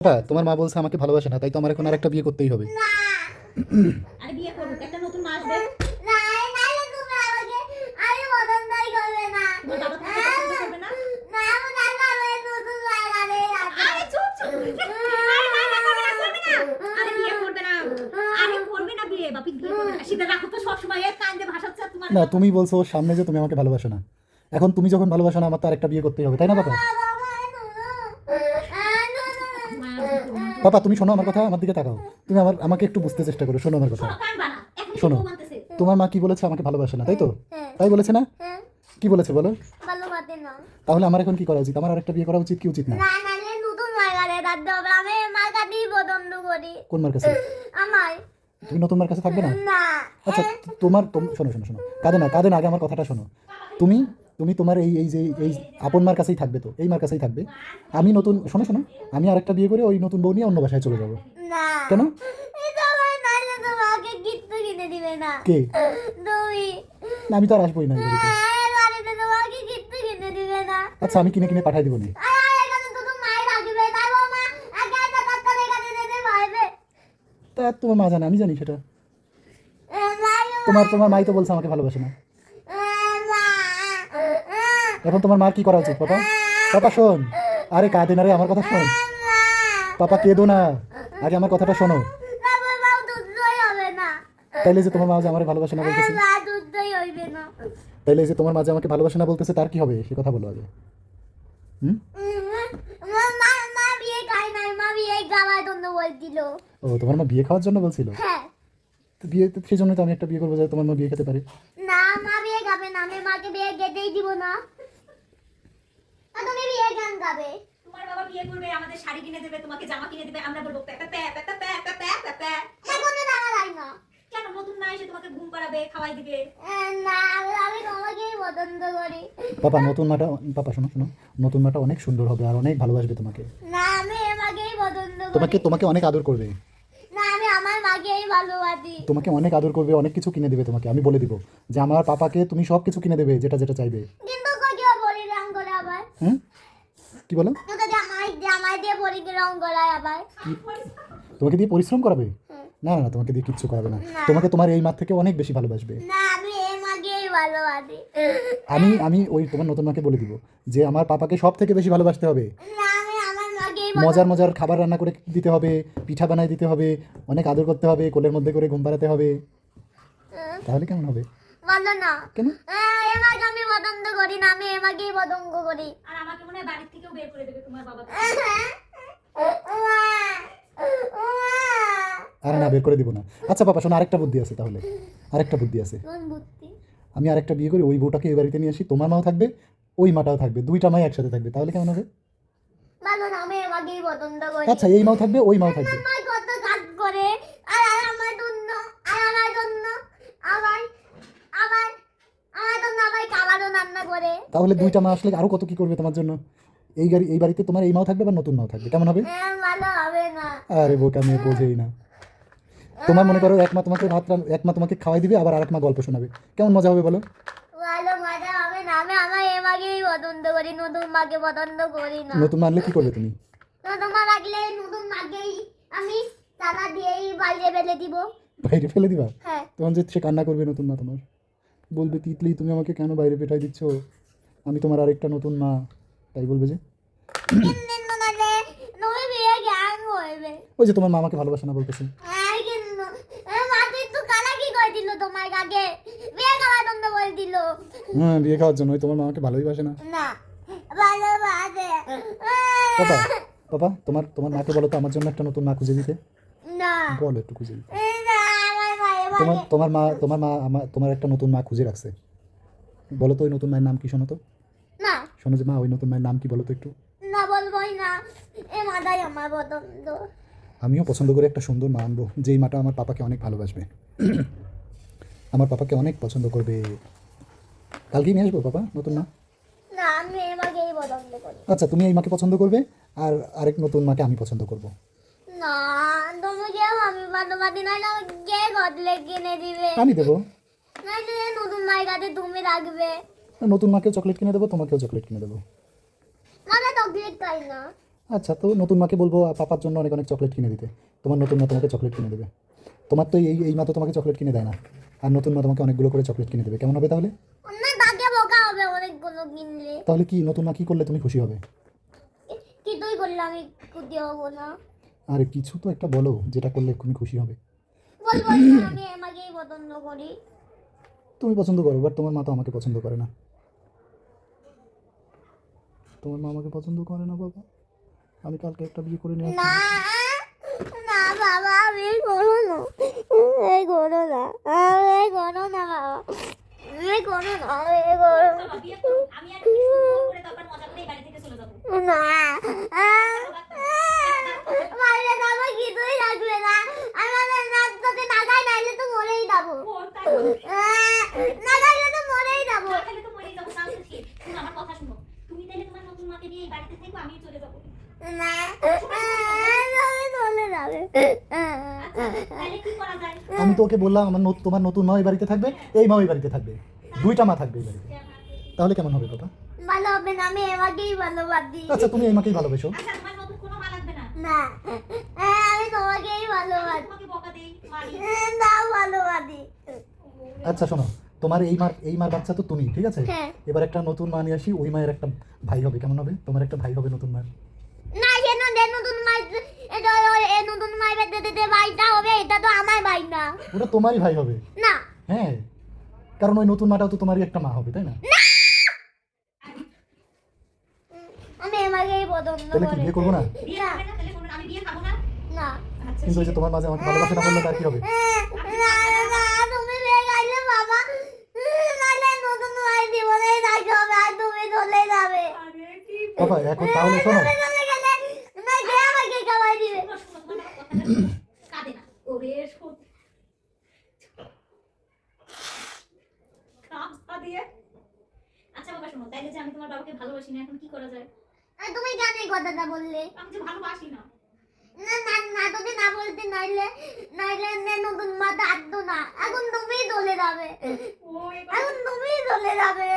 বাবা তোমার মা বলছে আমাকে ভালোবাসে না তাই তো আমার এখন আর একটা বিয়ে করতেই হবে না। তুমি বলছো সামনে যে তুমি আমাকে ভালোবাসো না। এখন তুমি যখন ভালোবাসো না আমার তো আরেকটা বিয়ে করতেই হবে তাই না বাবা বাবা তুমি শোনো আমার কথা আমার দিকে তাকাও। তুমি আমার আমাকে একটু বুঝতে চেষ্টা করো শোনো আমার কথা। শোনো, তোমার মা কি বলেছে আমাকে ভালোবাসে না তাই তো? হ্যাঁ। তাই বলেছে না? হ্যাঁ। কি বলেছে বলো? তাহলে আমার এখন কি করা উচিত? আমার আরেকটা বিয়ে করা উচিত কি উচিত না? কোন মার কাছে? তুমি নতুন মার কাছে থাকবে না? না আচ্ছা তোমার তোম- শোনো শোনো শোনো। কাঁদে না কাঁদে না আগে আমার কথাটা শোনো। তুমি? তুমি তোমার এই এই যে এই আপন মার কাছেই থাকবে তো এই মার কাছেই থাকবে। আমি নতুন শোনো শোনো আমি আরেকটা বিয়ে করে ওই নতুন বউ নিয়ে অন্য বাসায় চলে যাব। কেন? কে? না আমি তো আর আসবোই না আচ্ছা আমি কিনে কিনে পাঠাই দিব নি। তো তোমার মা জানে আমি জানি সেটা। তোমার তোমার মাই তো বলছে আমাকে ভালোবাসে না। এখন তোমার মার কি করা উচিত, পাপা? পাপা, শোন। আরে, কাঁদে না রে, আমার কথা শোন। পাপা, কেঁদো না। আগে আমার কথাটা শোনো। মা তাইলে যে তোমার মা যে আমার ভালোবাসে না বলতেছে। মা তাইলে যে তোমার মা যে আমাকে ভালোবাসে না বলতেছে, তার কি হবে? সে কথা বলো আগে। হুম? মা মা মা মা ও, তোমার মা বিয়ে খাওয়ার জন্য বলছিল? তো বিয়ে সেই জন্য তো আমি একটা বিয়ে করব, যাতে তোমার মা বিয়ে খেতে পারে। না, মা বিয়ে খাবে না। আমি মাকে বিয়ে খেতেই দিব না। তুমি বিয়ে গান গাবে। তোমার বাবা বিয়ে করবে আমাদের শাড়ি কিনে দেবে তোমাকে জামা কিনে দেবে আমরা বলব প্যা প্যা প্যা প্যা প্যা প্যা প্যা প্যা প্যা। এখনও টাকা দেয় না। কেন? নতুন না এসে তোমাকে ঘুম পাড়াবে খাওয়াই দিবে। না আমি আমি তোমাকেই পছন্দ করি। পাপা নতুন মাটা পাপা শোনো শোনো। নতুন মাটা অনেক সুন্দর হবে আর অনেক ভালোবাসবে তোমাকে। না আমি আমাকেই পছন্দ করি। তোমাকে তোমাকে অনেক আদর করবে। না আমি আমার মাকেই ভালোবাসি। তোমাকে অনেক আদর করবে অনেক কিছু কিনে দেবে তোমাকে আমি বলে দিব। যে আমার পাপাকে তুমি সব কিছু কিনে দেবে যেটা যেটা চাইবে কিন্তু কেউ পরিগ্রাম করে আবার হুম? কি বলো? তোমাকে দিয়ে পরিশ্রম করাবে? না না তোমাকে দিয়ে কিচ্ছু করাবে না। তোমাকে তোমার এই মার থেকে অনেক বেশি ভালোবাসবে। আমি আমি ওই তোমার নতুন মাকে বলে দিব যে আমার পাপাকে সব থেকে বেশি ভালোবাসতে হবে। মজার মজার খাবার রান্না করে দিতে হবে পিঠা বানায় দিতে হবে অনেক আদর করতে হবে কোলের মধ্যে করে ঘুম পাড়াতে হবে। তাহলে কেমন হবে? ভালো না কেন এমাকে আমি পছন্দ করি না আমি এমাকেই পছন্দ করি। আর আমাকে মনে হয় বাড়ির থেকেও বের করে দেবে তোমার বাবা। আরে না বের করে দিব না। আচ্ছা পাপা শোনো আরেকটা বুদ্ধি আছে তাহলে। আরেকটা বুদ্ধি আছে। আমি আরেকটা বিয়ে করি ওই বউটাকে এই বাড়িতে নিয়ে আসি তোমার মাও থাকবে ওই মাটাও থাকবে দুইটা মাই একসাথে থাকবে তাহলে কেমন হবে? আচ্ছা এই মাও থাকবে ওই মাও থাকবে। আমার কত কাজ করে আর আর আমার জন্য আর আমার জন্য আবার আবার আমার জন্য আবার খাবারও রান্না করে। তাহলে দুইটা মা আসলে আরও কত কি করবে তোমার জন্য? এই গাড়ি এই বাড়িতে তোমার এই মাও থাকবে বা নতুন মাও থাকবে? কেমন হবে? হ্যাঁ, ভালো হবে না। আরে বোকা মেয়ে বোঝেই না। তোমার মনে করো এক মা তোমাকে ভাত এক মা তোমাকে খাওয়াই দিবে আবার আরেক মা গল্প শোনাবে। কেমন মজা হবে বলো? ভালো মজা হবে না আমি আমার এমাকেই পছন্দ করি নতুন মাকে পছন্দ করি না। নতুন মা আনলে কি করবে তুমি? নতুন মা রাখলে নতুন মাকেই আমি তালা দিয়েই বাইরে ফেলে দিব। বাইরে ফেলে দিবা? হ্যাঁ। তখন যে সে কান্না করবে নতুন মা তোমার। বলবে তিতলি তুমি আমাকে কেন বাইরে পেটাই দিচ্ছ? আমি তোমার আরেকটা নতুন মা। তাই বলবে যে ওই যে তোমার মা আমাকে ভালোবাসে না বলতেছে। হ্যাঁ বিয়ে খাওয়ার জন্য। ওই তোমার মা আমাকে ভালোই বাসে না। পাপা পাপা তোমার তোমার মাকে বলো তো আমার জন্য একটা নতুন মা খুঁজে দিতে। না। বলো একটু খুঁজে দিতে। তোমার মানে তোমার মা তোমার মা আমার তোমার একটা নতুন মা খুঁজে রাখছে। বলো তো ওই নতুন মায়ের নাম কি শোনো তো? না। শোনো যে মা ওই নতুন মায়ের নাম কি বলো তো একটু? না বলবোই না। এ মাদাই আমার পছন্দ। আমিও পছন্দ করে একটা সুন্দর মা আনব যেই মাটা আমার পাপাকে অনেক ভালোবাসবে। আমার পাপাকে অনেক পছন্দ করবে। কালকেই নিয়ে আসব পাপা নতুন মা? আচ্ছা তুমি এই মাকে পছন্দ করবে আর আরেক নতুন মাকে আমি পছন্দ করব। আমি দিবে। নতুন মায়ের কাছে তুমি রাখবে। নতুন মাকেও চকলেট কিনে দেবো তোমাকেও চকলেট কিনে দেবো। চকলেট খাই না। আচ্ছা তো নতুন মাকে বলব পাপার জন্য অনেক অনেক চকলেট কিনে দিতে। তোমার নতুন মা তোমাকে চকলেট কিনে দেবে। তোমার তো এই এই মা তো তোমাকে চকলেট কিনে দেয় না। আর নতুন মা তোমাকে অনেকগুলো করে চকলেট কিনে দেবে। কেমন হবে তাহলে? না তাকে বোকা হবে অনেকগুলো কিনলে। তাহলে কি নতুন মা কী করলে তুমি খুশি হবে? কি তুই করলে আমি খুশি হব না? আরে কিছু তো একটা বলো যেটা করলে তুমি খুশি হবে। বলব আমি আমাকেই পছন্দ করি। তুমি পছন্দ করো বাট তোমার মা তো আমাকে পছন্দ করে না। তোমার মা আমাকে পছন্দ করে না বাবা। আমি কালকে একটা বিয়ে করে নিয়ে না না বাবা আমি করো না। এই করো না। করো না বাবা। আমি করো না আমি করো বাবা, বিয়ে করো। আমি আর তুমি সুন্দর করে তারপর মজা করে এই বাড়ি থেকে চলে যাব না বাইরে যাব কিছুই লাগবে না আমাদের রাত যদি না খাই নাইলে তো মরেই যাব ও, তাই বলো। না খাইলে তো মরেই যাব না খেলে তো মরেই যাব, তাও তো ঠিক। তুমি আমার কথা শোনো। তুমি তাহলে তোমার নতুন মাকে নিয়ে এই বাড়িতে থেকো, আমিও চলে যাব। না আমি চলে যাবে তাহলে কি করা যায়? আমি তো ওকে বললাম আমার তোমার নতুন মা এই বাড়িতে থাকবে এই মা ওই বাড়িতে থাকবে। দুইটা মা থাকবে এই বাড়িতে। তাহলে কেমন হবে বাবা ভালো হবে না আমি আমাকেই ভালোবাসি। আচ্ছা তুমি এই মাকেই ভালোবেসো। আচ্ছা, তোমার নতুন কোনো মা লাগবে না। না। আমি তোমাকেই ভালোবাসি। তোমাকে বকা দেই, মারি। না ভালোবাসি। আচ্ছা শোনো তোমার এই মার এই মার বাচ্চা তো তুমি ঠিক আছে? হ্যাঁ। এবার একটা নতুন মা নিয়ে আসি ওই মায়ের একটা ভাই হবে কেমন হবে? তোমার একটা ভাই হবে নতুন মায়ের না কেন যে নতুন মাই এটা এ নতুন বেঁধে ভাইটা হবে এটা তো আমার ভাই না। ওটা তোমারই ভাই হবে। না। হ্যাঁ কারণ ওই নতুন মাটাও তো তোমারই একটা মা হবে তাই না? আমি আমাকেই পছন্দ তাহলে কি করি। বিয়ে করব না? না? আমি বিয়ে খাব না? না। আচ্ছা, কিন্তু ওই যে তোমার মাঝে আমাকে ভালোবাসা না করলে তার কি হবে? না না তুমি বিয়ে খাইলে বাবা নাহলে নতুন মাই জীবনে থাকতে হবে আর তুমি চলে যাবে। বাবা এখন তাহলে শোনো তুমি চলে গেলে না কে আমাকে খাওয়াই দিবে শোনো, শোনো, তোমার বাবা কথাটা শোনো। কাঁদে না। ওরে সত্যি। কাঁপা দিয়ে। আচ্ছা বাবা শোনো তাইলে যে আমি তোমার বাবাকে ভালোবাসি না এখন কি করা যায়? তুমি কেন কথাটা বললে। আমি যে ভালোবাসি না। না না না তুমি না বলতে নাইলে নাইলে নে নতুন মা থাকতো না। এখন তুমি চলে যাবে। এখন তুমি চলে যাবে।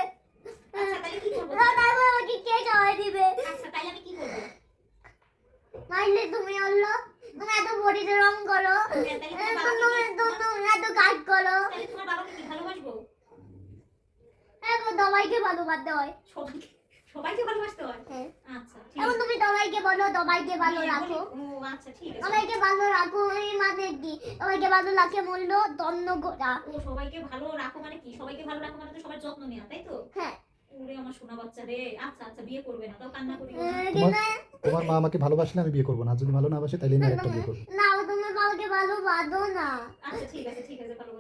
আচ্ছা তাহলে কি করব? না তারপর আমাকে কে খাওয়াই দিবে? আচ্ছা তাইলে আমি কি করব? নাইলে তুমি হলো তুমি এত বডিতে রং করো হ্যাঁ, তুমি এত কাজ করো। তাহলে তোমার বাবাকে কি ভালোবাসবো সবাইকে ভালোবাসতে হয়। সবাইকে সবাইকে ভালোবাসতে হয়? হ্যাঁ। আচ্ছা এখন তুমি সবাইকে বলো সবাইকে ভালো হ্যাঁ, রাখো। আচ্ছা ঠিক আছে। সবাইকে ভালো রাখো এই মানে কি? সবাইকে ভালো রাখে মূল্য দন্য করা ও সবাইকে ভালো রাখো মানে কি? সবাইকে ভালো রাখো মানে তো সবার যত্ন নেওয়া তাই তো? হ্যাঁ। ওরে আমার সোনা বাচ্চা রে। আচ্ছা আচ্ছা বিয়ে করবে না তাও কান্না করি তোমার মা আমাকে ভালোবাসলে আমি বিয়ে করব না যদি ভালো না বাসে তাহলে আমি একটা বিয়ে করব। না তুমি কাউকে ভালো বাঁধো না। আচ্ছা ঠিক আছে ঠিক আছে ভালো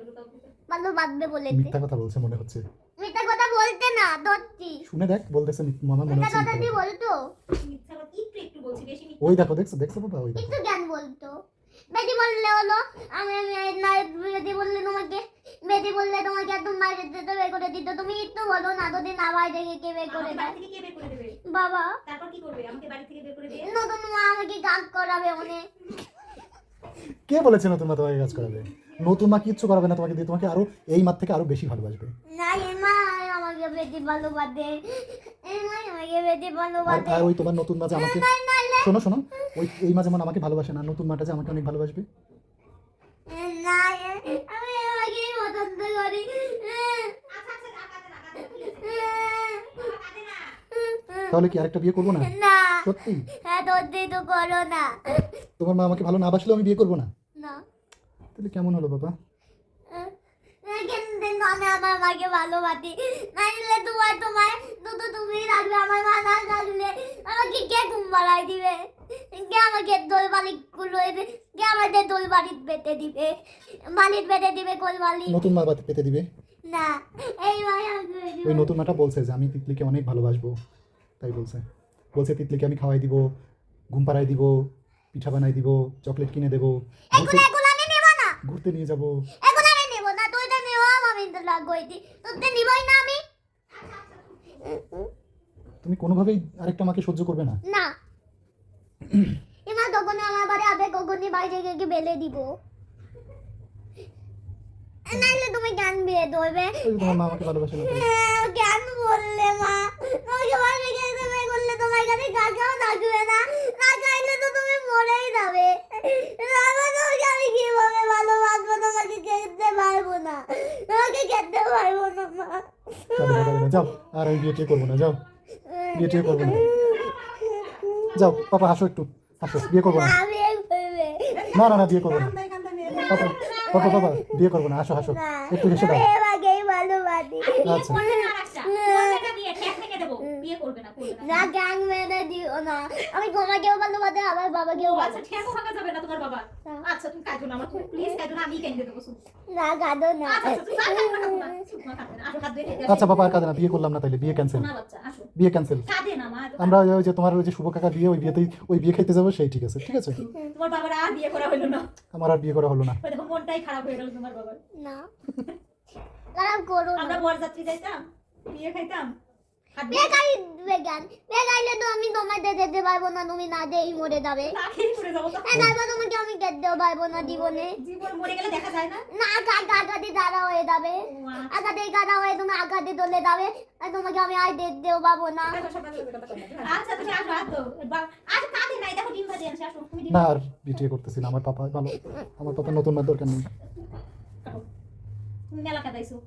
ভালো বাঁধবে বলে মিথ্যা কথা বলছে মনে হচ্ছে। মিথ্যা কথা বলতে না ধরছি। শুনে দেখ বলতেছে মামা মনে মিথ্যা হচ্ছে কথা মিথ্যা দিয়ে বলতো? মিথ্যা কথা একটু একটু বলছি বেশি ওই দেখো দেখছ দেখছ বাবা ওই একটু জ্ঞান বলতো। বেটি বললে হলো আমি আমি না বেটি বললে তোমাকে বেটি বললে তোমাকে একদম বের করে দিত। তুমি একটু বলো না যদি না বাইরে থেকে কে বের করে আমাকে থেকে কে বের করে দেবে? বাবা। তারপর কি করবে? আমাকে বাড়ি থেকে বের করে নতুন মা আমাকে কাজ করাবে অনেক। কে বলেছে নতুন মা তোমাকে কাজ করাবে? নতুন মা কিচ্ছু করাবে না তোমাকে দিয়ে তোমাকে আরও এই মার থেকে আরও বেশি ভালোবাসবে। না আমাকে বেটি ভালোবাসে মা আমাকে বেটি ভালোবাসে আর ওই তোমার নতুন মা যে আমাকে শোনো শোনো। ওই এই মা যেমন আমাকে ভালোবাসে না নতুন মাটা যে আমাকে অনেক ভালোবাসবে। না আমি আমাকে পছন্দ করি। তাহলে কি আরেকটা বিয়ে করব না? না। সত্যি? হ্যাঁ ধরতে তো করো না। তোমার মা আমাকে ভালো না বাসলেও আমি বিয়ে করব না? না। তাহলে কেমন হলো বাবা? আমি আমার মাকে ভালোবাসি। নাইলে তোমার তোমার শুধু তুমি রাখবে আমার মা না রাখলে আমাকে কে ঘুম বাড়াই দিবে? কে আমাকে দোল বাড়ি গুলো কে আমাদের দোল বাড়ি পেতে দিবে? বাড়ির পেতে দিবে কোল বাড়ি নতুন মা পেতে দিবে? না এই ভাই ওই নতুন মাটা বলছে যে আমি তিতলিকে অনেক ভালোবাসবো। তাই বলছে। বলছে তিতলিকে আমি খাওয়াই দিব ঘুম পাড়াই দিব পিঠা বানাই দিব চকলেট কিনে দেবো না। ঘুরতে নিয়ে যাব এখন আমি নেব না তুই তো নেওয়া লাগইতি তোর নিবই না আমি। তুমি কোনোভাবেই আরেকটা মাকে সহ্য করবে না। না। এমা আমার বাড়ি আবে কখনই বাইরে গিয়ে বেলে দিব। নাইলে তুমি জ্ঞান বিয়ে তোমার মা আমাকে ভালোবাসে না। জ্ঞান বললে মা। তুমি করলে তোমার কাছে কাকেও থাকবে না। আর আমি বিয়ে টিয়ে করব না যাও। বিয়ে টিয়ে করব না। যাও পাপা হাসো একটু। হাসো বিয়ে করব না। না না না বিয়ে করব না। পাপা পাপা পাপা বিয়ে করব না। হাসো হাসো একটু হেসে দাও। আচ্ছা। দেবো বিয়ে করবে না না। না গ্যাং মেরে দিও না। আমি তোমাকেও ভালোবাসি আমার বাবাকেও আচ্ছা ভাঙা যাবে না তোমার বাবা? আচ্ছা তুমি কাঁদো না আমার প্লিজ কাঁদো না আমি কেঁদে দেবো না কাঁদো না। আচ্ছা আচ্ছা আচ্ছা পাপা আর কাঁদে না বিয়ে করলাম না তাইলে বিয়ে ক্যান্সেল শোনা বাচ্চা আসো। বিয়ে ক্যান্সেল আমরা ওই- ওই যে তোমার ওই যে শুভ কাকা বিয়ে ওই বিয়েতেই ওই বিয়ে খাইতে যাব সেই ঠিক আছে ঠিক আছে? তোমার বাবার আর বিয়ে করা হলো না। আমার আর বিয়ে করা হলো না। দেখো মনটাই খারাপ হয়ে গেল তোমার বাবার। না। খারাপ করো আমরা বরযাত্রী যাইতাম বিয়ে খাইতাম তো আমি তোমাকে পারব না তুমি না দেই মরে যাবে। হ্যাঁ তারপর তোমাকে আমি খেতেও পারব না জীবনে। জীবন মরে গেলে দেখা যায় না। না কাকা আঘাতে দাঁড়া হয়ে যাবে। আচ্ছা। আঘাতে হয়ে তুমি আঘাতে চলে যাবে। আর তোমাকে আমি আর দেখতেও পাবো না। আচ্ছা তুমি আসো আসো আজ কাঁদে নাই। দেখো ডিম ভাজি আসো না আর বিয়ে টিয়ে আমার পাপা ভালো। আমার পাপা নতুন মার দরকার নেই মেলা কাদাইছো।